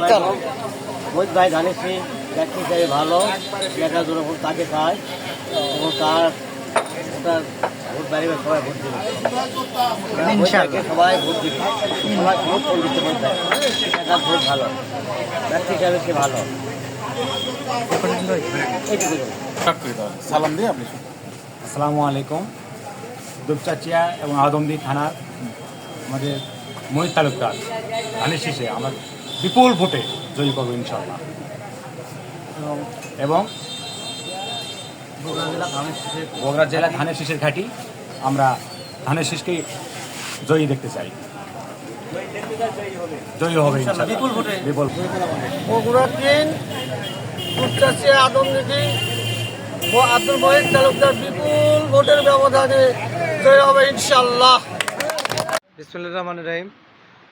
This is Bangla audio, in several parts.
ডাক্তার মোহিত ভাই জানিসি ব্যক্তি হিসাবে ভালো দেখা যখন তাকে খায় এবং তার তার ভোট বাড়িবে সবাই ভোট দিবে। মোহিত সবাই ভোট দিবে। সবাই ভোট ভাই। তার ভোট ভালো। ব্যক্তি হিসাবে সে ভালো। সালাম দিয়ে আপনি শুনুন। আসসালামু আলাইকুম। দুপচাচিয়া এবং আদমদি থানার আমাদের মহিত তালুকদার ধানের শীষে আমরা বিপুল ভোটে জয়ী করব ইনশাল্লাহ এবং- বগুড়া জেলা ধানের শীষের ঘাঁটি। আমরা ধানের শীষকেই জয়ী দেখতে চাই। জয়ী হবে বিপুল ভোটে। বিপুল। বগুড়া তিন উচ্চাশি আদমদিঘি আব্দুল মহিদ তালুকদার বিপুল ভোটের ব্যবধানে জয় হবে ইনশাল্লাহ বিসমুল্লাহ রহমান রাহিম।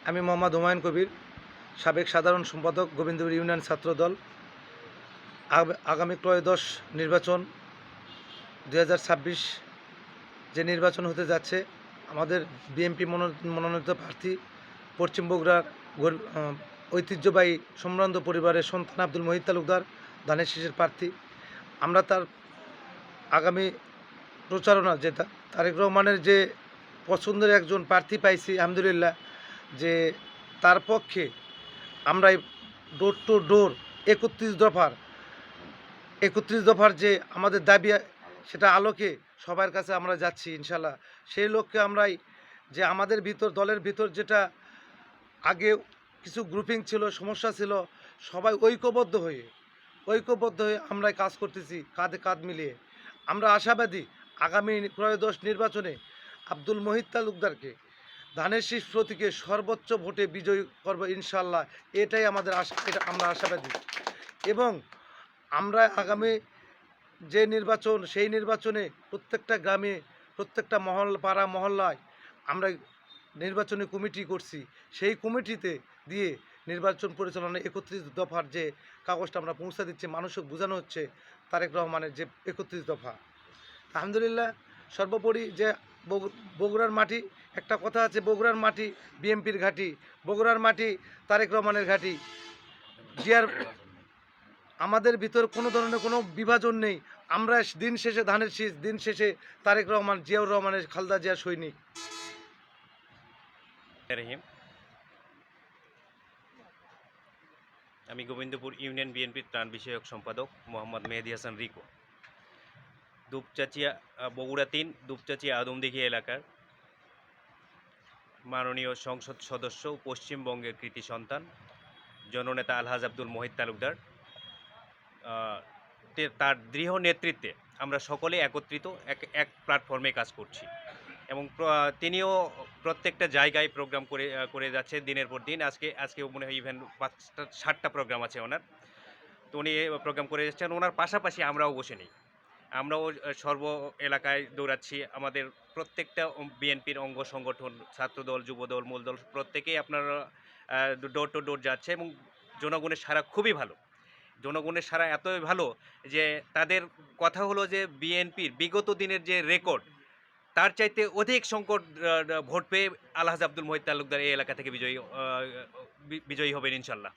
আমি মোহাম্মদ হুমায়ুন কবির। সাবেক সাধারণ সম্পাদক গোবিন্দপুর ইউনিয়ন ছাত্র দল আগ- আগামী ত্রয়োদশ নির্বাচন দু হাজার ছাব্বিশ যে নির্বাচন হতে যাচ্ছে, আমাদের বিএনপি মনোনীত প্রার্থী পশ্চিম বগুড়ার ঐতিহ্যবাহী সম্ভ্রান্ত পরিবারের সন্তান আব্দুল মহিদ তালুকদার, ধানের শীষের প্রার্থী। আমরা তার আগামী প্রচারণা যেটা তারেক রহমানের যে পছন্দের একজন প্রার্থী পাইছি, আলহামদুলিল্লাহ, যে তার পক্ষে আমরা ডোর টু ডোর একত্রিশ দফার একত্রিশ দফার যে আমাদের দাবি, সেটা আলোকে সবার কাছে আমরা যাচ্ছি ইনশাল্লাহ। সেই লক্ষ্যে আমরাই যে আমাদের ভিতর, দলের ভিতর যেটা আগে কিছু গ্রুপিং ছিল, সমস্যা ছিল, সবাই ঐক্যবদ্ধ হয়ে ঐক্যবদ্ধ হয়ে আমরা কাজ করতেছি কাঁধে কাঁধ মিলিয়ে। আমরা আশাবাদী আগামী ত্রয়োদশ নির্বাচনে আব্দুল মহিত তালুকদারকে ধানের শীষ প্রতীকে সর্বোচ্চ ভোটে বিজয়ী করব ইনশাল্লাহ এটাই আমাদের আশা, এটা আমরা আশাবাদী। এবং আমরা আগামী যে নির্বাচন, সেই নির্বাচনে প্রত্যেকটা গ্রামে, প্রত্যেকটা মহল, পাড়া, মহল্লায় আমরা নির্বাচনী কমিটি করছি। সেই কমিটিতে দিয়ে নির্বাচন পরিচালনা একত্রিশ দফার যে কাগজটা আমরা পৌঁছে দিচ্ছি, মানুষকে বোঝানো হচ্ছে, তারেক রহমানের যে একত্রিশ দফা। আলহামদুলিল্লাহ, সর্বোপরি যে বগু- বগুড়ার মাটি একটা কথা আছে, বগুড়ার মাটি বিএমপির ঘাঁটি, বগুড়ার মাটি তারেক রহমানের ঘাঁটি। জিয়ার আমাদের ভিতর কোনো ধরনের কোনো বিভাজন নেই। আমরা দিন শেষে ধানের শীষ, দিন শেষে তারেক রহমান, জিয়াউর রহমানের, খালদা জিয়া সৈনিক। রহিম। আমি গোবিন্দপুর ইউনিয়ন বিএনপির ত্রাণ বিষয়ক সম্পাদক মোহাম্মদ মেহেদি হাসান রিকো। দুপচাচিয়া বগুড়া তিন, দুপচাচিয়া আদমদিঘি এলাকার মাননীয় সংসদ সদস্য, পশ্চিমবঙ্গের কৃতি সন্তান, জননেতা আলহাজ আব্দুল মোহিত তালুকদার। তার দৃঢ় নেতৃত্বে আমরা সকলে একত্রিত, এক এক প্ল্যাটফর্মে কাজ করছি। এবং তিনিও প্রত্যেকটা জায়গায় প্রোগ্রাম করে করে যাচ্ছে দিনের পর দিন। আজকে আজকে মনে হয় ইভেন পাঁচটা ষাটটা প্রোগ্রাম আছে ওনার। তো উনি প্রোগ্রাম করে যাচ্ছেন ওনার পাশাপাশি আমরাও বসে নেই। আমরাও সর্ব এলাকায় দৌড়াচ্ছি। আমাদের প্রত্যেকটা বিএনপির অঙ্গ সংগঠন, ছাত্রদল, যুবদল, মূলদল, প্রত্যেকেই আপনার ডোর টু ডোর যাচ্ছে এবং জনগণের সারা খুবই ভালো। জনগণের সারা এতই ভালো যে তাদের কথা হলো যে বিএনপির বিগত দিনের যে রেকর্ড, তার চাইতে অধিক সংকট ভোট পেয়ে আলহাজ আব্দুল মহিদ তালুকদার এই এলাকা থেকে বিজয়ী বিজয়ী হবেন ইনশাল্লাহ।